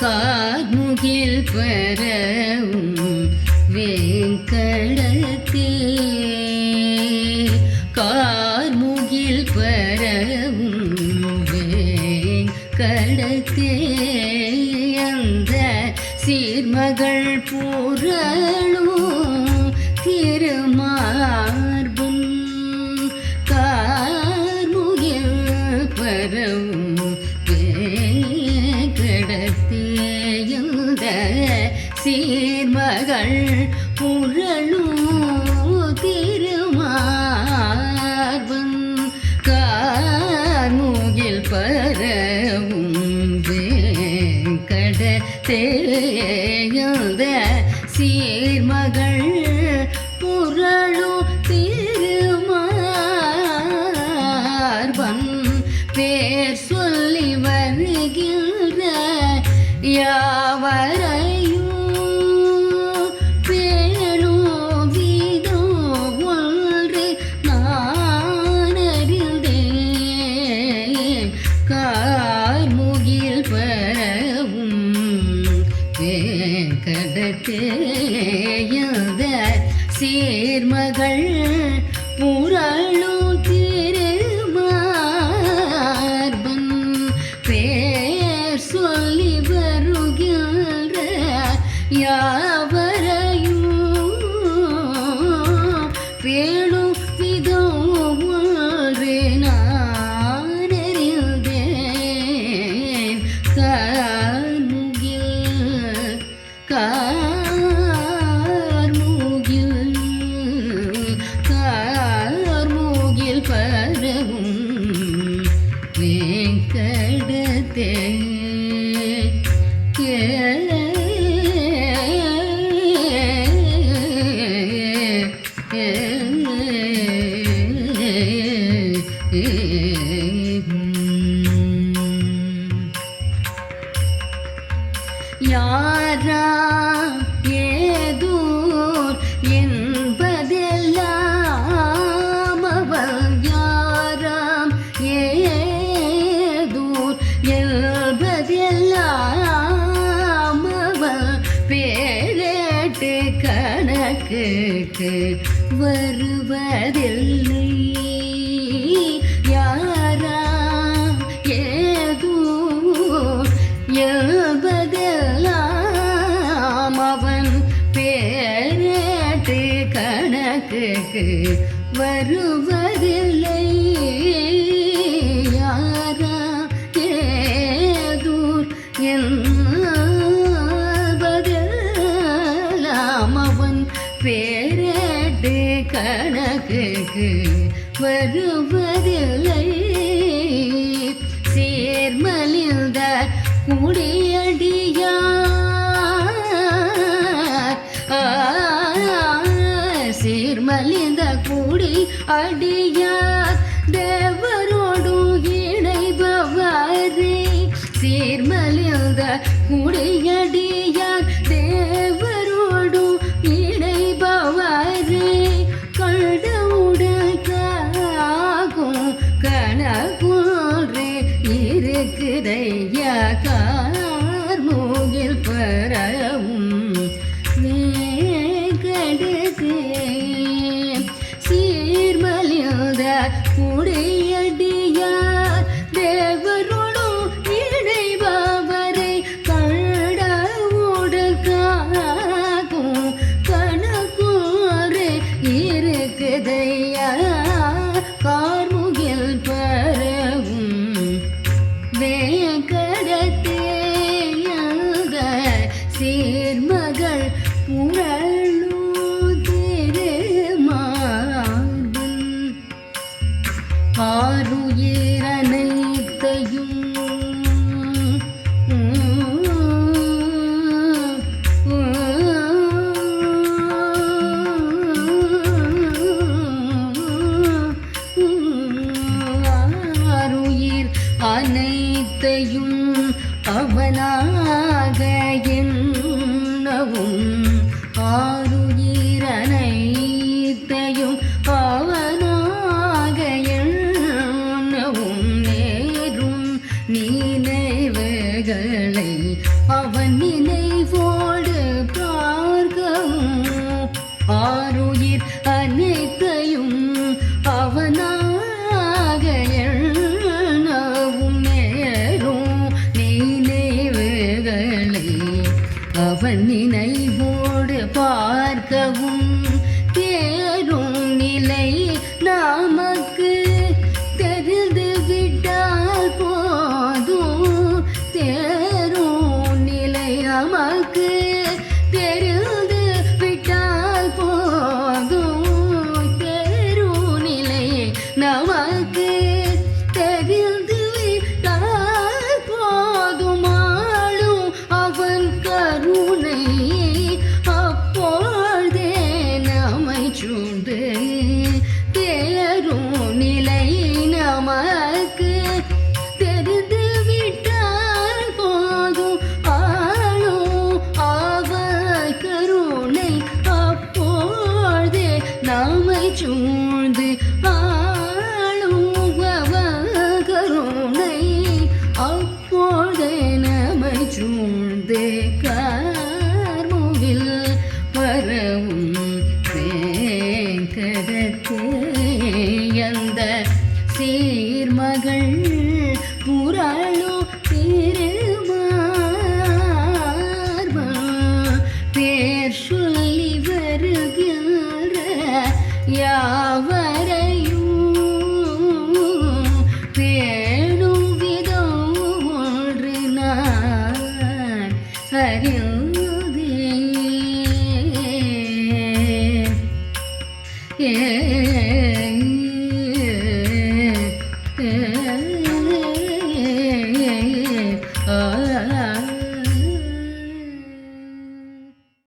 கார்முகில் பரவும் வேங்கடத்தே. கார்முகில் பரவும் வேங்கடத்தே. அந்த சீர்மகள் புரளும் திருமார்பும் கார்முகில் பரவும் சீர்மகள் புரளும் திருமார்பும் கார்முகில் பரவும் கட கடத்தேயுந்த வேங்கடத்தேயத சேர்மகள் புரளும் திருமார்பன். பேர் சொல்லி வருகின்ற யாவரையும் பேணும் விதம் ஒன்று வேங்கடத்தே யாரா வருவதில்லை. யாராம் ஏதூர் என்பதெல்லாம் அவன் பேரேட்டு கணக்குக்கு வருவதில்லை. யாரா பேரேட்டு கணக்குக்கு வருவதில்லை. சேர்மலிந்த குடியடியார். சீர்மலிந்த குடி அடியார் தேவரோடும் இணைபவரே சீர்மலிந்த குடியடியார். இருக்குதையா கார்மூகில் ஆறுயிரனைத்தையும் அவன் நினைவோடு பார்க்கவும் தேரும் நிலை நாமக உயர்ந்த சீர்மகள் புரளு திருமார்பா பேர் சொல்லி வருகின்ற யாவரையும் பேணும் விதம் ஒன்று நான் அறிந்தே ஏ